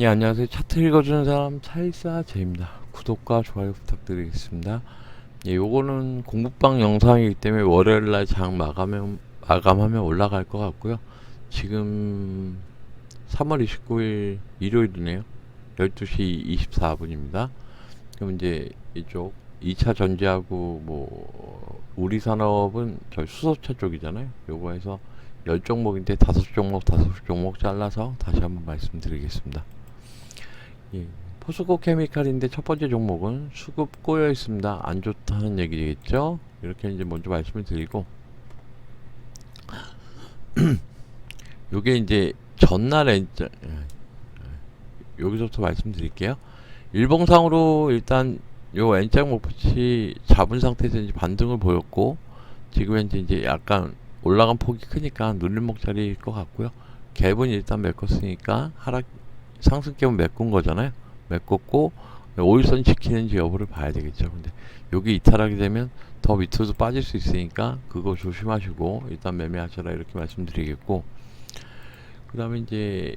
예, 안녕하세요. 차트 읽어주는 사람 차이사 제입니다. 구독과 좋아요 부탁드리겠습니다. 예, 요거는 공부방 영상이기 때문에 월요일날 장 마감하면, 마감하면 올라갈 것 같고요. 지금 3월 29일 일요일이네요. 12시 24분입니다. 그럼 이제 이쪽 2차 전지하고 뭐 우리 산업은 저 수소차 쪽이잖아요. 요거 해서 10종목인데 5종목 5종목 잘라서 다시 한번 말씀드리겠습니다. 예, 포스코 케미칼인데 첫 번째 종목은 수급 꼬여 있습니다. 안 좋다는 얘기겠죠? 이렇게 이제 먼저 말씀을 드리고 요게 이제 전날 엔자 예, 예, 여기서부터 말씀드릴게요. 일봉상으로 일단 요 N자 목표치 잡은 상태에서 이제 반등을 보였고 지금 현재 이제 약간 올라간 폭이 크니까 눌림목자리일 것 같고요. 갭은 일단 메꿨으니까 하락 상승격은 메꾼 거잖아요. 메꿨고 오일선 지키는지 여부를 봐야 되겠죠. 근데 여기 이탈하게 되면 더 밑으로도 빠질 수 있으니까 그거 조심하시고 일단 매매하셔라 이렇게 말씀드리겠고 그 다음에 이제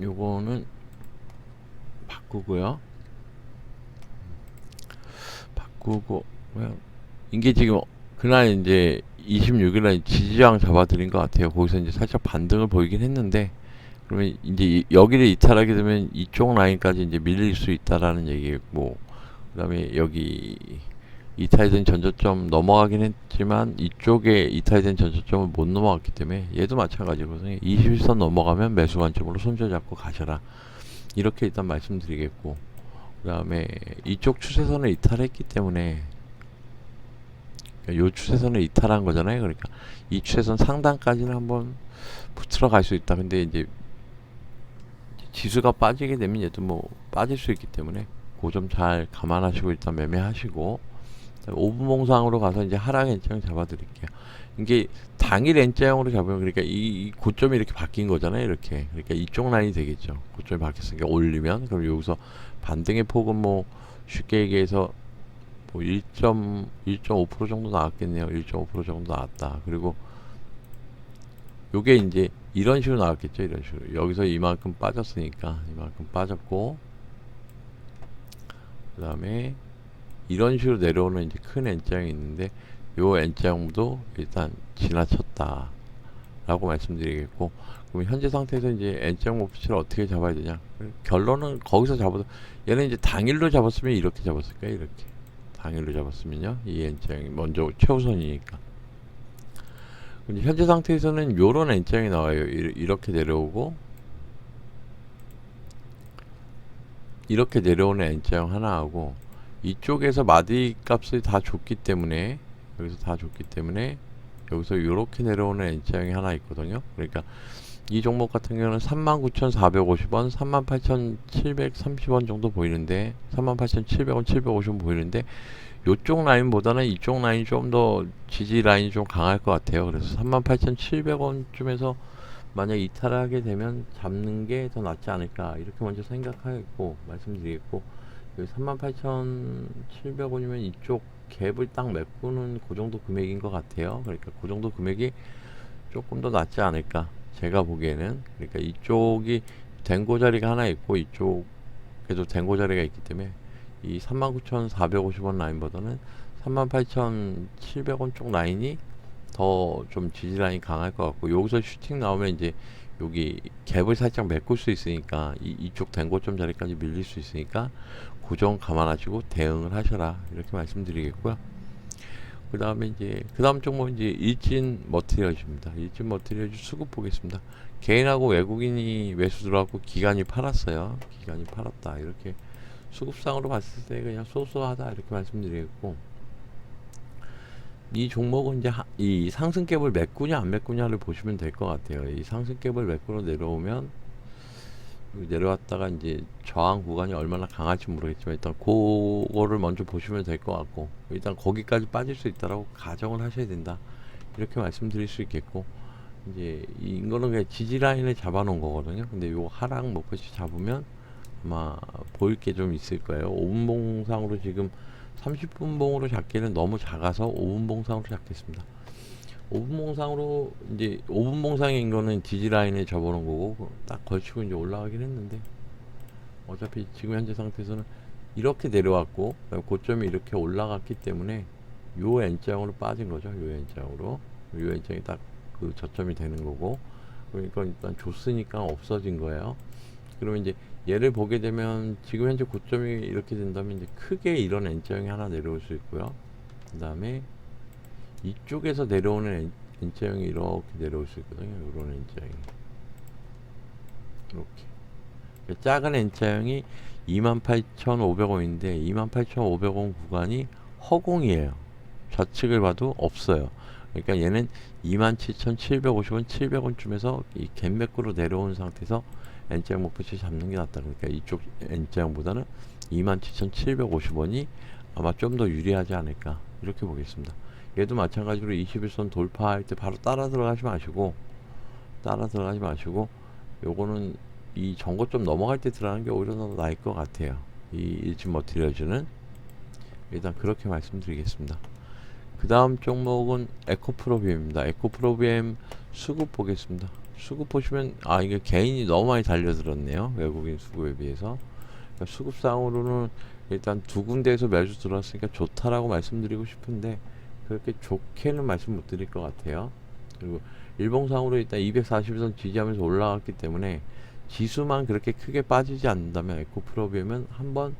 요거는 바꾸고요. 바꾸고 그냥 이게 지금 그날 이제 26일 날 지지장 잡아드린 것 같아요. 거기서 이제 살짝 반등을 보이긴 했는데 그러면 이제 이- 여기를 이탈하게 되면 이쪽 라인까지 이제 밀릴 수 있다라는 얘기고 그다음에 여기 이탈된 전저점 넘어가긴 했지만 이쪽에 이탈된 전저점을 못 넘어갔기 때문에 얘도 마찬가지거든요. 21선 넘어가면 매수 관점으로 손절 잡고 가셔라. 이렇게 일단 말씀드리겠고 그다음에 이쪽 추세선을 이탈했기 때문에 그러니까 요 추세선을 이탈한 거잖아요. 그러니까 이 추세선 상단까지는 한번 붙으러 갈 수 있다. 근데 이제 지수가 빠지게 되면 얘도 뭐 빠질 수 있기 때문에 그 점 잘 감안하시고 일단 매매하시고 5분 봉상으로 가서 이제 하락 N자형 잡아드릴게요. 이게 당일 N자형으로 잡으면 그러니까 이, 이 고점이 이렇게 바뀐 거잖아요. 이렇게 그러니까 이쪽 라인이 되겠죠. 고점이 바뀌었으니까 올리면 그럼 여기서 반등의 폭은 뭐 쉽게 얘기해서 뭐 1.1.5% 정도 나왔겠네요. 1.5% 정도 나왔다. 그리고 요게 이제 이런 식으로 나왔겠죠. 이런 식으로. 여기서 이만큼 빠졌으니까 이만큼 빠졌고 그 다음에 이런 식으로 내려오는 이제 큰 N자형이 있는데 요 N자형도 일단 지나쳤다 라고 말씀드리겠고 그럼 현재 상태에서 이제 N자형 목표치를 어떻게 잡아야 되냐 결론은 거기서 잡아도 얘는 이제 당일로 잡았으면 이렇게 잡았을 거예요 이렇게 당일로 잡았으면요 이 N자형이 먼저 최우선이니까 근데 현재 상태에서는 요런 N자형이 나와요 이- 이렇게 내려오고 이렇게 내려오는 N자형 하나 하고 이쪽에서 마디 값을 다 줬기 때문에 여기서 다 줬기 때문에 여기서 이렇게 내려오는 N자형이 하나 있거든요. 그러니까 이 종목 같은 경우는 39,450원, 38,730원 정도 보이는데 38,700원, 750원 보이는데 이쪽 라인보다는 이쪽 라인이 좀 더 지지 라인이 좀 강할 것 같아요. 그래서 38,700원쯤에서 만약 이탈하게 되면 잡는 게 더 낫지 않을까 이렇게 먼저 생각하겠고 말씀드리겠고 여기 38,700원이면 이쪽 갭을 딱 메꾸는 그 정도 금액인 것 같아요. 그러니까 그 정도 금액이 조금 더 낫지 않을까 제가 보기에는 그러니까 이쪽이 된고 자리가 하나 있고 이쪽에도 된고 자리가 있기 때문에 이 39,450원 라인보다는 38,700원 쪽 라인이 더 좀 지지 라인이 강할 것 같고 여기서 슈팅 나오면 이제 여기 갭을 살짝 메꿀 수 있으니까 이, 이쪽 된고점 자리까지 밀릴 수 있으니까 고정 감안하시고 대응을 하셔라 이렇게 말씀드리겠고요. 그 다음에 이제 그 다음 종목은 이제 일진 머티리얼즈입니다. 일진 머티리얼즈 수급 보겠습니다. 개인하고 외국인이 매수 들어왔고 기관이 팔았어요. 기관이 팔았다 이렇게 수급상으로 봤을 때 그냥 소소하다 이렇게 말씀드리겠고 이 종목은 이제 하, 이 상승갭을 메꾸냐 안 메꾸냐를 보시면 될 것 같아요. 이 상승갭을 메꾸러 내려오면 내려왔다가 이제 저항 구간이 얼마나 강할지 모르겠지만 일단 그거를 먼저 보시면 될 것 같고 일단 거기까지 빠질 수 있다라고 가정을 하셔야 된다 이렇게 말씀드릴 수 있겠고 이제 이거는 그냥 지지 라인을 잡아놓은 거거든요. 근데 요 하락 목표치 잡으면 아마 보일 게 좀 있을 거예요. 5분 봉상으로 지금 30분 봉으로 잡기는 너무 작아서 5분 봉상으로 잡겠습니다. 5분 봉상으로 이제 5분 봉상인 거는 지지 라인에 접어놓은 거고 딱 걸치고 이제 올라가긴 했는데 어차피 지금 현재 상태에서는 이렇게 내려왔고 고점이 이렇게 올라갔기 때문에 요 N장으로 빠진 거죠. 요 N장으로 요 N장이 딱 그 저점이 되는 거고 그러니까 일단 줬으니까 없어진 거예요. 그러면 이제 얘를 보게 되면 지금 현재 고점이 이렇게 된다면 이제 크게 이런 N자형이 하나 내려올 수 있고요. 그 다음에 이쪽에서 내려오는 N자형이 이렇게 내려올 수 있거든요. 이런 N자형이 이렇게 그러니까 작은 N자형이 28,500원인데 28,500원 구간이 허공이에요. 좌측을 봐도 없어요. 그러니까 얘는 27,750원, 700원쯤에서 이 갭매크로 내려온 상태에서 N자형 목표치 잡는 게 낫다. 그러니까 이쪽 N자형보다는 27,750원이 아마 좀 더 유리하지 않을까 이렇게 보겠습니다. 얘도 마찬가지로 21선 돌파할 때 바로 따라 들어가지 마시고 따라 들어가지 마시고 요거는 이 전고점 넘어갈 때 들어가는 게 오히려 더 나을 것 같아요. 이 일진 머티리얼즈는 일단 그렇게 말씀드리겠습니다. 그 다음 종목은 에코프로비엠입니다. 에코프로비엠 수급 보겠습니다. 수급 보시면 아 이게 개인이 너무 많이 달려들었네요. 외국인 수급에 비해서 그러니까 수급상으로는 일단 두 군데에서 매수 들어왔으니까 좋다라고 말씀드리고 싶은데 그렇게 좋게는 말씀 못 드릴 것 같아요. 그리고 일봉상으로 일단 240선 지지하면서 올라갔기 때문에 지수만 그렇게 크게 빠지지 않는다면 에코프로비엠은 한번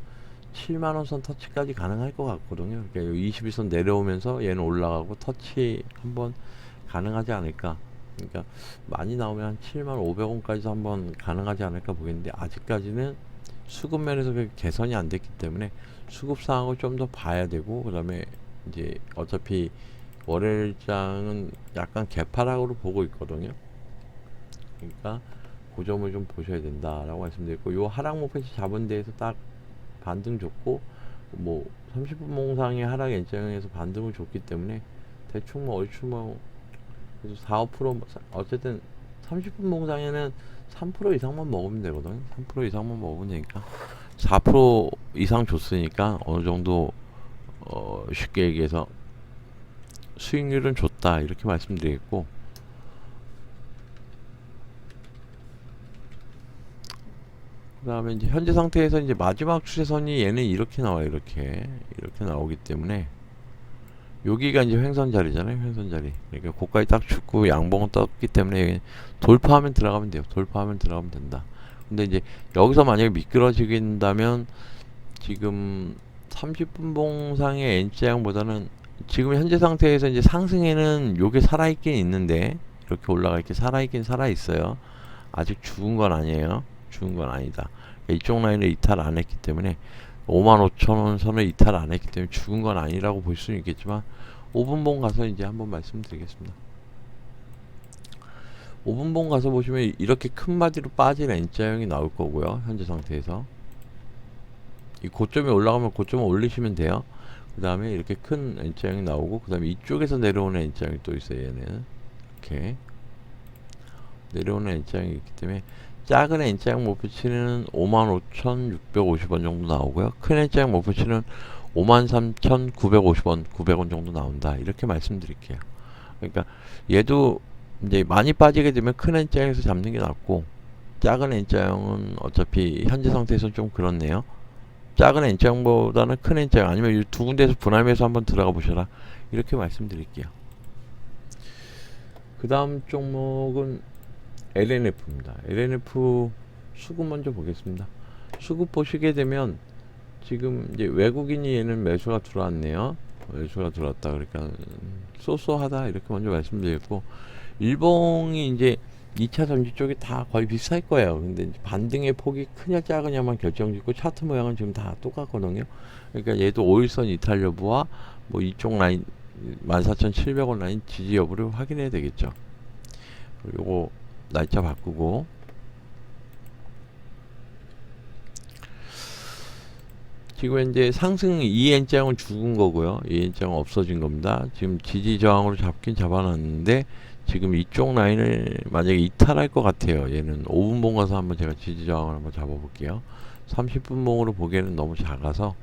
7만원 선 터치까지 가능할 것 같거든요. 그러니까 21선 내려오면서 얘는 올라가고 터치 한번 가능하지 않을까. 그러니까 많이 나오면 한 7만 500원까지도 한번 가능하지 않을까 보겠는데 아직까지는 수급 면에서 그 개선이 안 됐기 때문에 수급 상황을 좀 더 봐야 되고 그다음에 이제 어차피 월요일장은 약간 개파락으로 보고 있거든요. 그러니까 그 점을 좀 보셔야 된다라고 말씀드렸고 요 하락 목표치 잡은 데에서 딱 반등 줬고 뭐 30분 몽상의 하락 엔장에서 반등을 줬기 때문에 대충 뭐 얼추 뭐 그래서 4, 5% 어쨌든 30분 몽상에는 3% 이상만 먹으면 되거든. 3% 이상만 먹으면 되니까 4% 이상 줬으니까 어느 정도 어 쉽게 얘기해서 수익률은 좋다 이렇게 말씀드리겠고. 그 다음에 이제 현재 상태에서 이제 마지막 추세선이 얘는 이렇게 나와요. 이렇게. 이렇게 나오기 때문에 여기가 이제 횡선 자리잖아요 횡선 자리. 그러니까 고가에 딱 죽고 양봉은 떴기 때문에 돌파하면 들어가면 돼요. 돌파하면 들어가면 된다. 근데 이제 여기서 만약에 미끄러지긴다면 지금 30분 봉상의 N자형보다는 지금 현재 상태에서 이제 상승에는 요게 살아있긴 있는데 이렇게 올라가 이렇게 살아있긴 살아있어요. 아직 죽은 건 아니에요. 죽은 건 아니다. 그러니까 이쪽 라인을 이탈 안 했기 때문에 55,000원 선을 이탈 안 했기 때문에 죽은 건 아니라고 볼 수는 있겠지만 5분봉 가서 이제 한번 말씀드리겠습니다. 5분봉 가서 보시면 이렇게 큰 마디로 빠진 N자형이 나올 거고요 현재 상태에서. 이 고점이 올라가면 고점을 올리시면 돼요. 그 다음에 이렇게 큰 N자형이 나오고 그 다음에 이쪽에서 내려오는 N자형이 또 있어요 얘는. 이렇게. 내려오는 N자형이 있기 때문에 작은 N자형 목표치는 55,650원 정도 나오고요. 큰 N자형 목표치는 53,950원 900원 정도 나온다. 이렇게 말씀드릴게요. 그러니까 얘도 이제 많이 빠지게 되면 큰 N자형에서 잡는 게 낫고 작은 N자형은 어차피 현재 상태에서 좀 그렇네요. 작은 N자형보다는 큰 N자형 아니면 이 두 군데에서 분할매수 한번 들어가 보셔라. 이렇게 말씀드릴게요. 그 다음 종목은 LNF입니다 LNF 수급 먼저 보겠습니다 수급 보시게 되면 지금 이제 외국인이 얘는 매수가 들어왔네요 매수가 들어왔다 그러니까 음, 쏘쏘하다 이렇게 먼저 말씀드렸고 일봉이 이제 2차 전지 쪽이 다 거의 비슷할 거예요. 근데 반등의 폭이 크냐 작으냐만 결정짓고 차트 모양은 지금 다 똑같거든요. 그러니까 얘도 5일선 이탈 여부와 뭐 이쪽 라인 14,700원 라인 지지 여부를 확인해야 되겠죠. 요거 날짜 바꾸고 지금 현재 상승 2N장은 죽은 거고요. 2N장은 없어진 겁니다. 지금 지지 저항으로 잡긴 잡아놨는데 지금 이쪽 라인을 만약에 이탈할 것 같아요. 얘는 5분봉 가서 한번 제가 지지 저항을 한번 잡아볼게요. 30분봉으로 보기에는 너무 작아서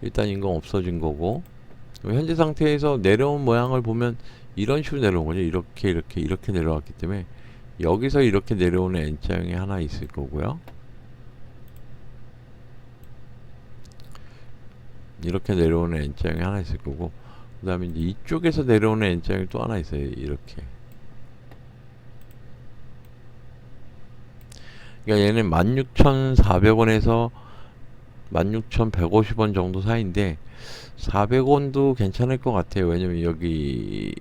일단 인공 없어진 거고 현재 상태에서 내려온 모양을 보면 이런 식으로 내려온 거죠. 이렇게 이렇게 이렇게 내려왔기 때문에 여기서 이렇게 내려오는 N자형이 하나 있을 거고요. 이렇게 내려오는 N자형이 하나 있을 거고 그 다음에 이제 이쪽에서 내려오는 N자형이 또 하나 있어요. 이렇게 그러니까 얘는 16,400원에서 16,150원 정도 사이인데 400원도 괜찮을 것 같아요. 왜냐면 여기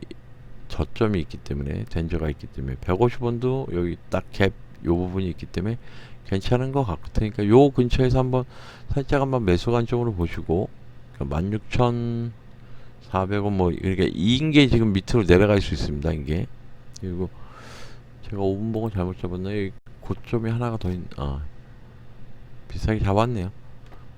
저점이 있기 때문에 덴저가 있기 때문에 150원도 여기 딱 갭 요 부분이 있기 때문에 괜찮은 것 같으니까 요 근처에서 한번 살짝 한번 매수 관점으로 보시고 그러니까 16,400원 뭐 그러니까 이게 지금 밑으로 내려갈 수 있습니다. 이게 그리고 제가 5분 보고 잘못 잡았나요? 고점이 하나가 더 있, 아 비싸게 잡았네요.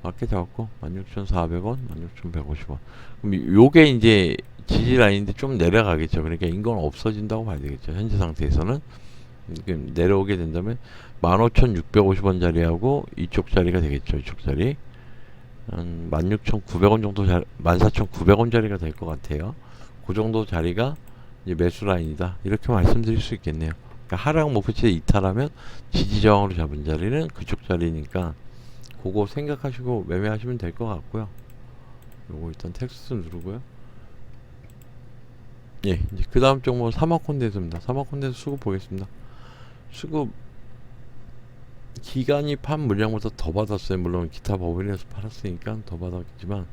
맞게 잡았고 16,400원, 16,150원. 그럼 요게 이제 지지 라인인데 좀 내려가겠죠. 그러니까 인건 없어진다고 봐야 되겠죠. 현재 상태에서는 내려오게 된다면 15,650원짜리하고 이쪽 자리가 되겠죠. 이쪽 자리 한 16,900원 정도 자, 14,900원짜리가 될 것 같아요. 그 정도 자리가 이제 매수 라인이다. 이렇게 말씀드릴 수 있겠네요. 그러니까 하락 목표치에 이탈하면 지지 저항으로 잡은 자리는 그쪽 자리니까 그거 생각하시고 매매하시면 될 것 같고요. 요거 일단 텍스트 누르고요. 예, 이제 그 다음 종목은 사마콘데스입니다. 사마콘데스 수급 보겠습니다. 수급 기간이 판 물량보다 더 받았어요. 물론 기타 법인에서 팔았으니까 더 받았겠지만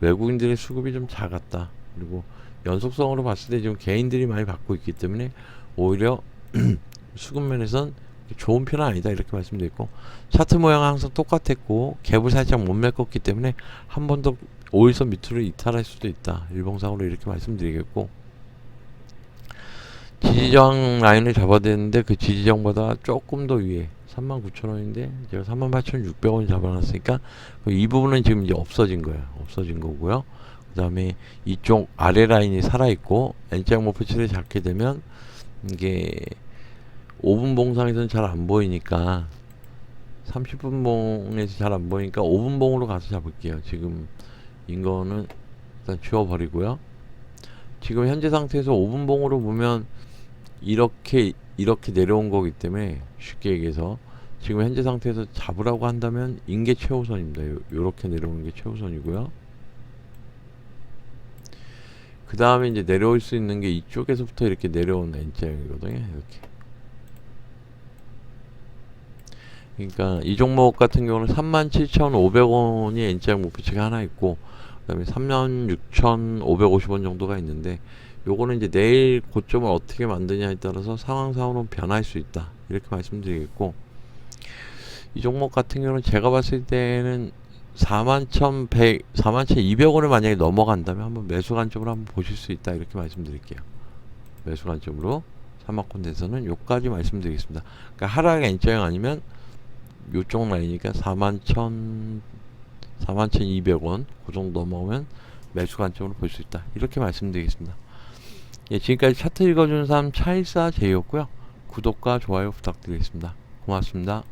외국인들의 수급이 좀 작았다. 그리고 연속성으로 봤을 때 지금 개인들이 많이 받고 있기 때문에 오히려 수급 면에선 좋은 편은 아니다 이렇게 말씀드렸고 차트 모양은 항상 똑같았고 갭을 살짝 못 메꿨기 때문에 한 번더 5일선 밑으로 이탈할 수도 있다 일봉상으로 이렇게 말씀드리겠고 지지저항 라인을 잡아야 되는데 그 지지저항보다 조금 더 위에 39,000원인데 제가 38,600원 잡아놨으니까 그이 부분은 지금 이제 없어진 거예요 없어진 거고요 그 다음에 이쪽 아래 라인이 살아있고 N자 목표치를 잡게 되면 이게 5분 봉상에서는 잘 안 보이니까 30분 봉에서 잘 안 보이니까 5분 봉으로 가서 잡을게요. 지금 이거는 일단 지워버리고요. 지금 현재 상태에서 5분 봉으로 보면 이렇게 이렇게 내려온 거기 때문에 쉽게 얘기해서 지금 현재 상태에서 잡으라고 한다면 인게 최우선입니다. 요, 요렇게 내려오는 게 최우선이고요. 그 다음에 이제 내려올 수 있는 게 이쪽에서부터 이렇게 내려오는 N자형이거든요. 이렇게. 그러니까 이 종목 같은 경우는 37,500원이 N자형 목표치가 하나 있고 그 다음에 36,550원 정도가 있는데 요거는 이제 내일 고점을 어떻게 만드냐에 따라서 상황상으로 변할 수 있다 이렇게 말씀드리겠고 이 종목 같은 경우는 제가 봤을 때는 41,100, 41,200원을 만약에 넘어간다면 한번 매수 관점으로 한번 보실 수 있다 이렇게 말씀드릴게요. 매수 관점으로 사마콘에서는 요까지 말씀드리겠습니다. 그러니까 하락 N자형 아니면 요쪽 라인이니까 41,000 41,200원 그 정도 넘어오면 매수 관점으로 볼 수 있다. 이렇게 말씀드리겠습니다. 예, 지금까지 차트 읽어주는 사람 차일사 제이였고요. 구독과 좋아요 부탁드리겠습니다. 고맙습니다.